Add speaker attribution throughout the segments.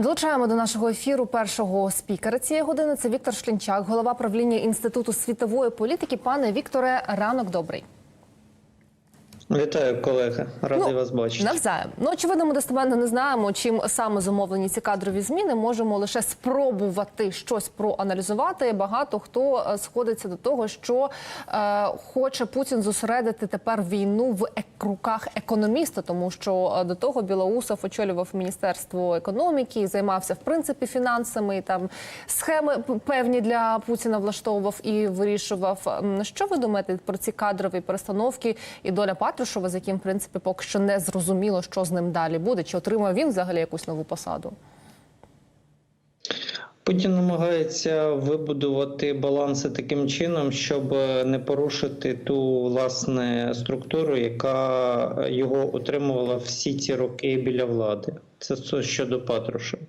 Speaker 1: Долучаємо до нашого ефіру першого спікера цієї години. Це Віктор Шлінчак, голова правління інституту світової політики. Пане Вікторе, ранок добрий.
Speaker 2: Вітаю, колеги. Радий
Speaker 1: Ну,
Speaker 2: вас бачити.
Speaker 1: Навзаєм. Ну, очевидно, ми достеменно не знаємо, чим саме зумовлені ці кадрові зміни. Можемо лише спробувати щось проаналізувати. Багато хто е, сходиться до того, що е, хоче Путін зосередити тепер війну в ек- руках економіста, тому що е, до того Білоусов очолював міністерство економіки і займався в принципі фінансами. І там схеми певні для Путіна влаштовував і вирішував. Що ви думаєте про ці кадрові перестановки і доля Патрушева, з яким в принципі поки що не зрозуміло, що з ним далі буде? Чи отримав він взагалі якусь нову посаду?
Speaker 2: Путін намагається вибудувати баланси таким чином, щоб не порушити ту власне структуру, яка його утримувала всі ці роки біля влади. Це щодо Патрушева.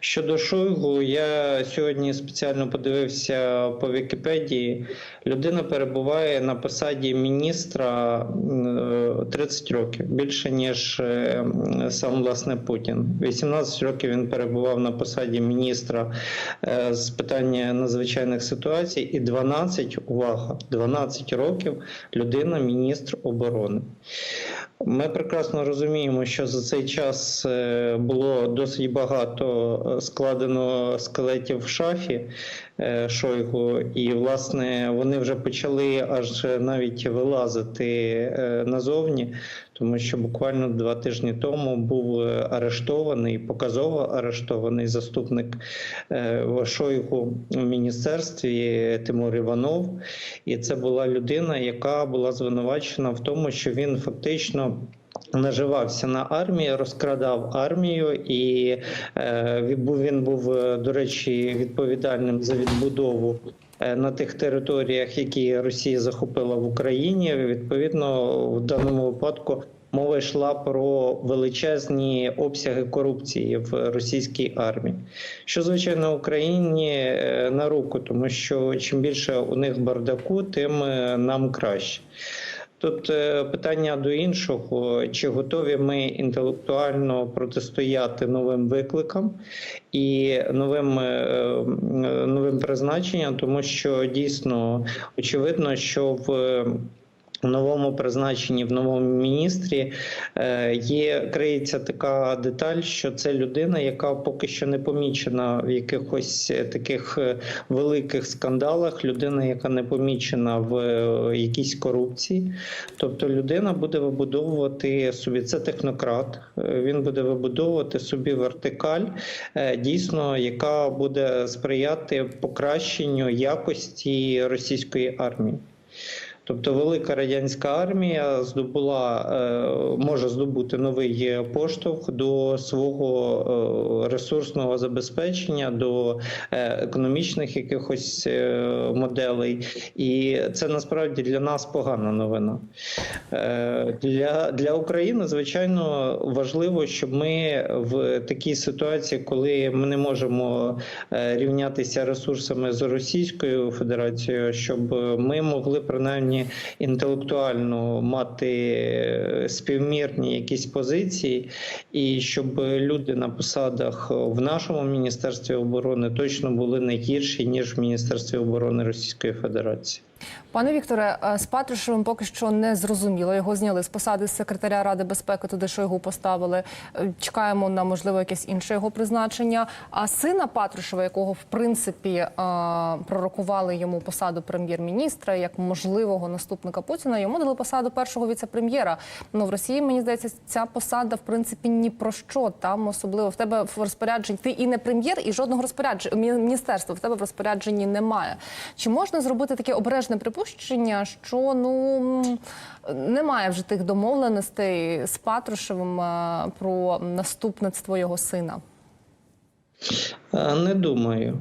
Speaker 2: Щодо Шойгу, я сьогодні спеціально подивився по Вікіпедії. Людина перебуває на посаді міністра е, 30 років, більше ніж е, сам власне Путін. 18 років він перебував на посаді міністра е, з питання надзвичайних ситуацій, і 12, увага, 12 років людина міністр оборони. Ми прекрасно розуміємо, що за цей час е, було досить багато е, складено скелетів в шафі е, Шойгу, і власне вони вже почали аж навіть вилазити назовні, тому що буквально два тижні тому був е, арештований, показово арештований заступник е, Шойгу в міністерстві Тимур Іванов. І це була людина, яка була звинувачена в тому, що він фактично. Наживався на армії, розкрадав армію, і е, він був е, до речі, відповідальним за відбудову на тих територіях, які Росія захопила в Україні. Відповідно, в даному випадку мова йшла про величезні обсяги корупції в російській армії, що звичайно Україні е, на руку, тому що чим більше у них бардаку, тим е, нам краще. Тут е, питання до іншого: чи готові ми інтелектуально протистояти новим викликам і новим, е, е, новим призначенням, тому що дійсно очевидно, що в в новому призначенні, в новому міністрі е, є криється така деталь, що це людина, яка поки що не помічена в якихось е, таких е, великих скандалах. Людина, яка не помічена в якійсь корупції. Тобто людина буде вибудовувати собі це технократ. Він буде вибудовувати собі вертикаль, дійсно, яка буде сприяти покращенню якості російської армії. Тобто велика радянська армія здобула, е, може здобути новий поштовх до свого е, ресурсного забезпечення, до е, економічних якихось моделей, і це насправді для нас погана новина. Для, для України, звичайно, важливо, щоб ми в такій ситуації, коли ми не можемо рівнятися ресурсами з Російською Федерацією, щоб ми могли принаймні інтелектуально мати е, співмірні якісь позиції, і щоб люди на посадах в нашому міністерстві оборони точно були не гірші ніж в міністерстві оборони Російської Федерації.
Speaker 1: Пане Вікторе, е, з Патрушевим поки що не зрозуміло. Його зняли з посади секретаря Ради безпеки, туди що його поставили. Е, Чекаємо на можливо якесь інше його призначення. А сина Патрушева, якого в принципі е, пророкували йому посаду прем'єр-міністра як можливого наступника Путіна, йому дали посаду першого віце-прем'єра. Ну в Росії мені здається, ця посада в принципі ні про що. Там особливо в тебе в розпорядженні ти і не прем'єр, і жодного розпорядження мі- міністерства в тебе в розпорядженні немає. Чи можна зробити таке обережне припущення, що ну немає вже тих домовленостей з Патрушевим е, про наступництво його сина?
Speaker 2: Е, Не думаю.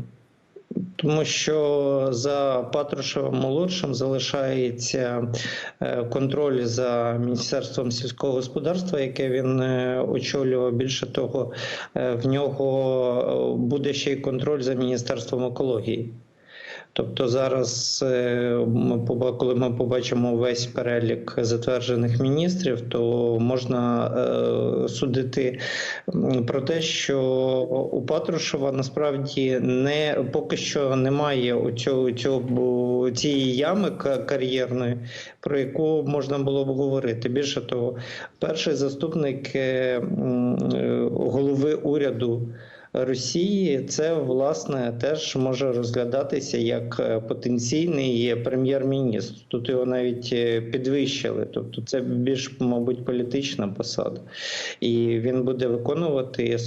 Speaker 2: Тому що за Патрушевим молодшим залишається е, контроль за міністерством сільського господарства, яке він очолював. Більше того, в нього буде ще й контроль за міністерством екології. Тобто зараз, е, ми коли ми побачимо весь перелік затверджених міністрів, то можна е, судити про те, що у Патрушева насправді не поки що немає у цього, цього цієї ями кар'єрної, про яку можна було б говорити. Більше того, перший заступник е, голови уряду. Росії це власне теж може розглядатися як е, потенційний прем'єр-міністр. Тут його навіть е, підвищили. Тобто, це більш, мабуть, політична посада, і він буде виконувати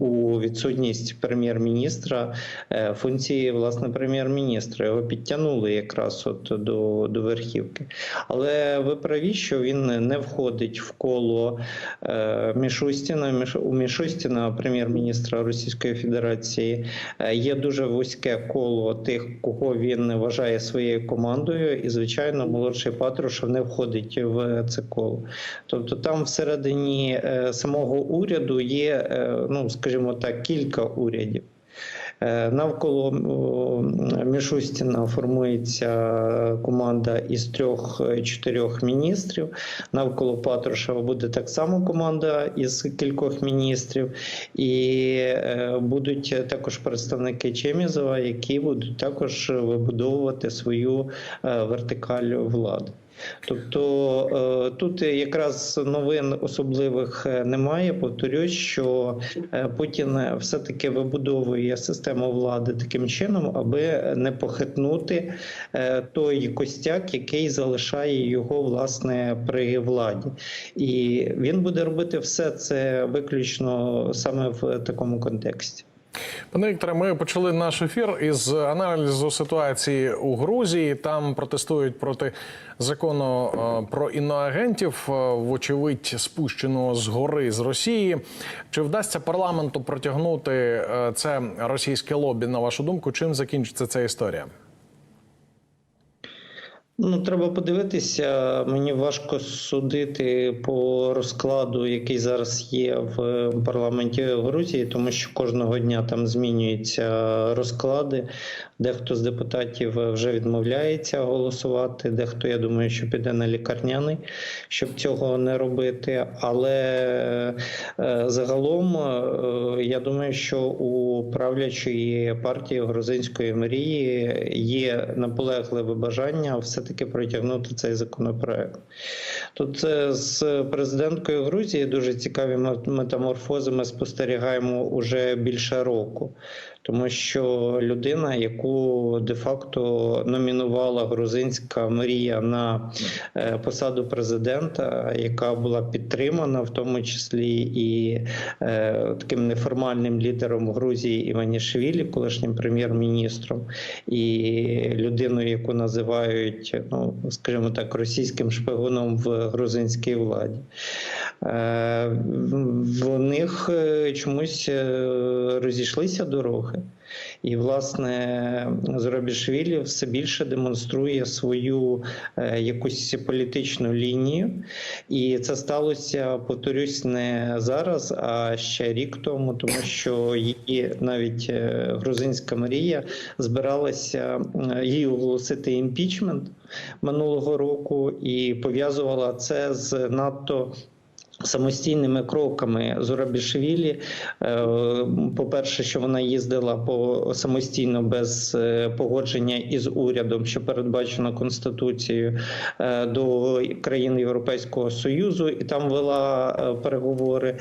Speaker 2: у відсутність прем'єр-міністра е, функції власне прем'єр-міністра. Його підтягнули якраз от до, до верхівки. Але ви праві, що він не входить в коло е, Мішустіна. Міш- У Мішустіна, прем'єр-міністра Російської Федерації, е, є дуже вузьке коло тих, кого він вважає своєю командою, і звичайно, молодший Патрушев не входить в це коло. Тобто, там всередині е, самого уряду є, е, ну скажімо так, кілька урядів. Е, Навколо Мішустіна формується команда із трьох-чотирьох міністрів. Навколо Патрушева буде так само команда із кількох міністрів, і е, будуть також представники Чемізова, які будуть також вибудовувати свою е, вертикаль влади. Тобто е, тут якраз новин особливих е, немає. Повторюсь, що е, Путін все-таки вибудовує систему влади таким чином, аби не похитнути той костяк, який залишає його власне при владі, і він буде робити все це виключно саме в такому контексті.
Speaker 3: Пане Вікторе, ми почали наш ефір із аналізу ситуації у Грузії. Там протестують проти закону е, про іноагентів, е, вочевидь, спущеного з гори з Росії. Чи вдасться парламенту протягнути е, це російське лобі? На вашу думку, чим закінчиться ця історія?
Speaker 2: Ну, треба подивитися. Мені важко судити по розкладу, який зараз є в парламенті Грузії, тому що кожного дня там змінюються розклади. Дехто з депутатів вже відмовляється голосувати, дехто, я думаю, що піде на лікарняний, щоб цього не робити. Але е, загалом е, я думаю, що у правлячої партії грузинської мрії є наполегливе бажання все-таки протягнути цей законопроект. Тут е, з президенткою Грузії дуже цікаві метаморфози ми спостерігаємо уже більше року. Тому що людина, яку де-факто номінувала грузинська мрія на е, посаду президента, яка була підтримана, в тому числі і е, таким неформальним лідером Грузії Іванішвілі, колишнім прем'єр-міністром, і людиною, яку називають, ну скажімо так, російським шпигуном в грузинській владі. Е, в них е, чомусь е, розійшлися дороги. І, власне, Зоробішвілі все більше демонструє свою якусь політичну лінію. І це сталося, повторюсь, не зараз, а ще рік тому, тому що її навіть грузинська Марія збиралася їй оголосити імпічмент минулого року і пов'язувала це з надто самостійними кроками Зурабішвілі. Е, По-перше, що вона їздила по самостійно без е, погодження із урядом, що передбачено конституцією е, до країн Європейського союзу, і там вела переговори.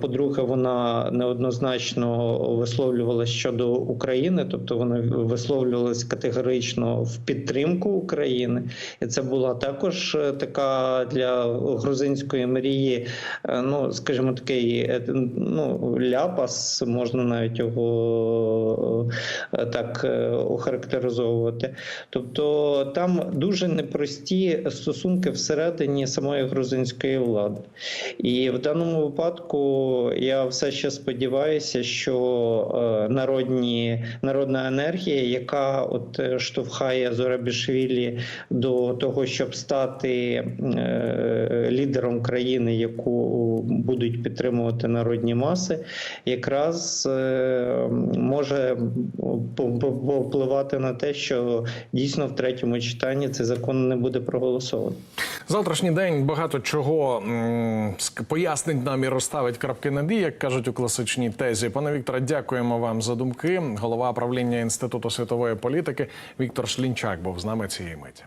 Speaker 2: По-друге, вона неоднозначно висловлювалася щодо України, тобто вона висловлювалася категорично в підтримку України, і це була також така для грузинської мрії ну, скажімо, такий е, ну, ляпас, можна навіть його е, так е, охарактеризовувати. Тобто там дуже непрості стосунки всередині самої грузинської влади. І в даному випадку я все ще сподіваюся, що е, народні, народна енергія, яка от е, штовхає Зорабішвілі до того, щоб стати е, лідером країни, яку яку будуть підтримувати народні маси, якраз е, може по- по- повпливати на те, що дійсно в третьому читанні цей закон не буде проголосований.
Speaker 3: Завтрашній день багато чого пояснить нам і розставить крапки над «і», як кажуть у класичній тезі. Пане Вікторе, дякуємо вам за думки. Голова правління інституту світової політики Віктор Шлінчак був з нами цієї миті.